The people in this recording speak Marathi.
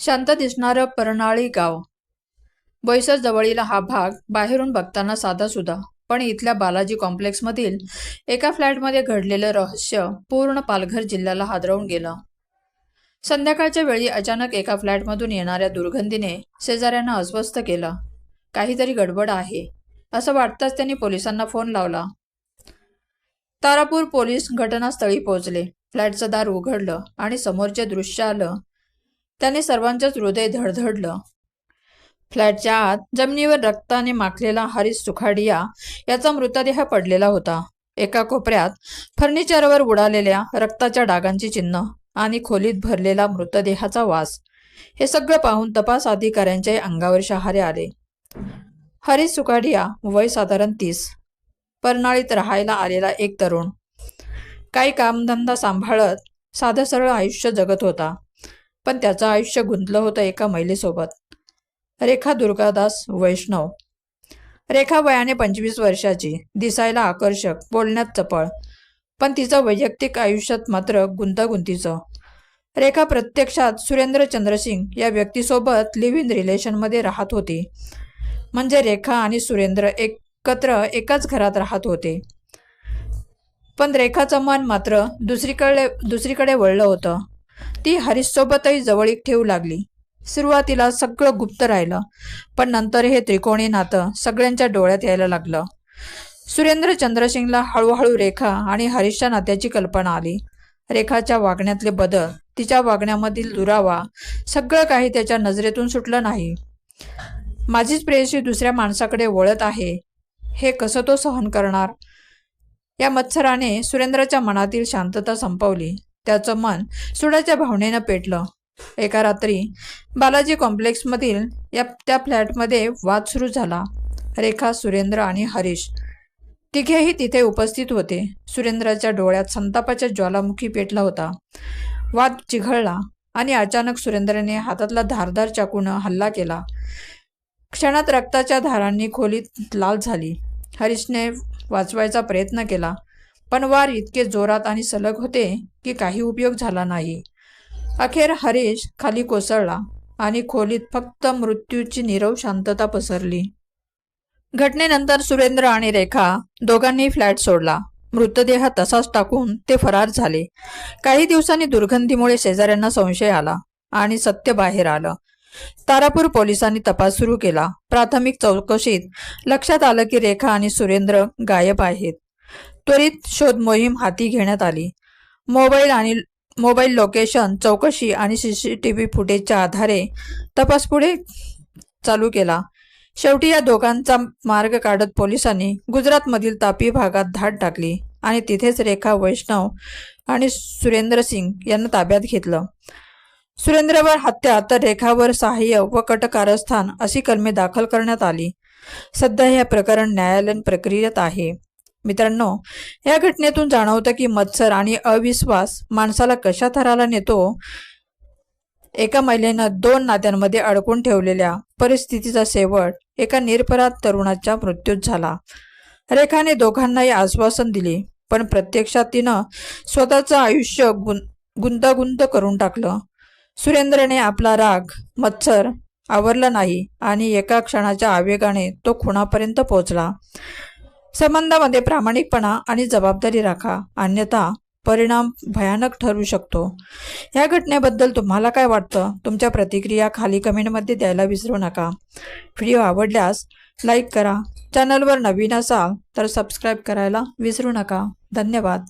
शांत दिसणारं परनाळी गाव. बोईसर जवळील हा भाग बाहेरून बघताना साधासुधा पण इथल्या बालाजी कॉम्प्लेक्समधील एका फ्लॅटमध्ये घडलेलं रहस्य पूर्ण पालघर जिल्ह्याला हादरवून गेलं. संध्याकाळच्या वेळी अचानक एका फ्लॅटमधून येणाऱ्या दुर्गंधीने शेजाऱ्यांना अस्वस्थ केलं. काहीतरी गडबड आहे असं वाटताच त्यांनी पोलिसांना फोन लावला. तारापूर पोलीस घटनास्थळी पोहोचले. फ्लॅटचं दार उघडलं आणि समोरचे दृश्य आलं त्याने सर्वांचंच हृदय धडधडलं. फ्लॅटच्या आत जमिनीवर रक्ताने माखलेला हरीश सुखाडिया याचा मृतदेह पडलेला होता. एका कोपऱ्यात फर्निचरवर उडालेल्या रक्ताच्या डागांची चिन्ह आणि खोलीत भरलेला मृतदेहाचा वास. हे सगळं पाहून तपास अधिकाऱ्यांच्याही अंगावर शहारे आले. हरीश सुखाडिया वय साधारण तीस. परनाळीत राहायला आलेला एक तरुण. काही कामधंदा सांभाळत साधं सरळ आयुष्य जगत होता. पण त्याचं आयुष्य गुंतलं होतं एका महिलेसोबत. रेखा दुर्गादास वैष्णव. रेखा वयाने पंचवीस वर्षाची. दिसायला आकर्षक बोलण्यात चपळ. पण तिचं वैयक्तिक आयुष्यात मात्र गुंतागुंतीचं. रेखा प्रत्यक्षात सुरेंद्र चंद्रसिंग या व्यक्तीसोबत लिव्ह इन रिलेशनमध्ये राहत होती. म्हणजे रेखा आणि सुरेंद्र एकत्र एकाच घरात राहत होते. पण रेखाचं मन मात्र दुसरीकडे दुसरीकडे वळलं होतं. ती हरीशसोबतही जवळीक ठेवू लागली. सुरुवातीला सगळं गुप्त राहिलं पण नंतर हे त्रिकोणी नातं सगळ्यांच्या डोळ्यात यायला लागलं. सुरेंद्र चंद्रसिंगला हळूहळू रेखा आणि हरीशच्या नात्याची कल्पना आली. रेखाच्या वागण्यातले बदल तिच्या वागण्यामधील दुरावा सगळं काही त्याच्या नजरेतून सुटलं नाही. माझीच प्रेयशी दुसऱ्या माणसाकडे वळत आहे. हे कसं तो सहन करणार? या मत्सराने सुरेंद्रच्या मनातील शांतता संपवली. त्याचं मन सुडाच्या भावनेनं पेटलं. एका रात्री बालाजी कॉम्प्लेक्समधील या त्या फ्लॅटमध्ये वाद सुरू झाला. रेखा सुरेंद्र आणि हरीश तिघेही तिथे उपस्थित होते. सुरेंद्राच्या डोळ्यात संतापाच्या ज्वालामुखी पेटला होता. वाद चिघळला आणि अचानक सुरेंद्रने हातातला धारदार चाकूनं हल्ला केला. क्षणात रक्ताच्या धारांनी खोलीत लाल झाली. हरीशने वाचवायचा प्रयत्न केला पण वार इतके जोरात आणि सलग होते की काही उपयोग झाला नाही. अखेर हरीश खाली कोसळला आणि खोलीत फक्त मृत्यूची नीरव शांतता पसरली. घटनेनंतर सुरेंद्र आणि रेखा दोघांनी फ्लॅट सोडला. मृतदेह तसाच टाकून ते फरार झाले. काही दिवसांनी दुर्गंधीमुळे शेजाऱ्यांना संशय आला आणि सत्य बाहेर आलं. तारापूर पोलिसांनी तपास सुरू केला. प्राथमिक चौकशीत लक्षात आलं की रेखा आणि सुरेंद्र गायब आहेत. त्वरित शोध मोहीम हाती घेण्यात आली. मोबाईल आणि मोबाईल लोकेशन चौकशी आणि सी सी टी व्ही फुटेजच्या आधारे तपास पुढे चालू केला. शेवटी या दोघांचा मार्ग काढत पोलिसांनी गुजरातमधील तापी भागात धाड टाकली आणि तिथेच रेखा वैष्णव आणि सुरेंद्र सिंग यांना ताब्यात घेतलं. सुरेंद्रवर हत्या तर रेखावर सहाय्य व कटकारस्थान अशी कलमे दाखल करण्यात आली. सध्या हे प्रकरण न्यायालयीन प्रक्रियेत आहे. मित्रांनो या घटनेतून जाणवतं की मत्सर आणि अविश्वास माणसाला कशा थराला नेतो? एका महिलेनं दोन नात्यांमध्ये अडकून ठेवलेल्या परिस्थितीचा शेवट एका निरपराध तरुणाच्या मृत्यूत झाला. रेखाने दोघांनाही आश्वासन दिले पण प्रत्यक्षात तिनं स्वतःचं आयुष्य गुं गुंतागुंत करून टाकलं. सुरेंद्रने आपला राग मत्सर आवरला नाही आणि एका क्षणाच्या आवेगाने तो खुणापर्यंत पोहोचला. संबंधामध्ये प्रामाणिकपणा आणि जबाबदारी राखा. अन्यथा परिणाम भयानक ठरू शकतो. या घटनेबद्दल तुम्हाला काय वाटतं? तुमच्या प्रतिक्रिया खाली कमेंटमध्ये द्यायला विसरू नका. व्हिडिओ आवडल्यास लाईक करा. चॅनलवर नवीन असाल तर सबस्क्राईब करायला विसरू नका. धन्यवाद.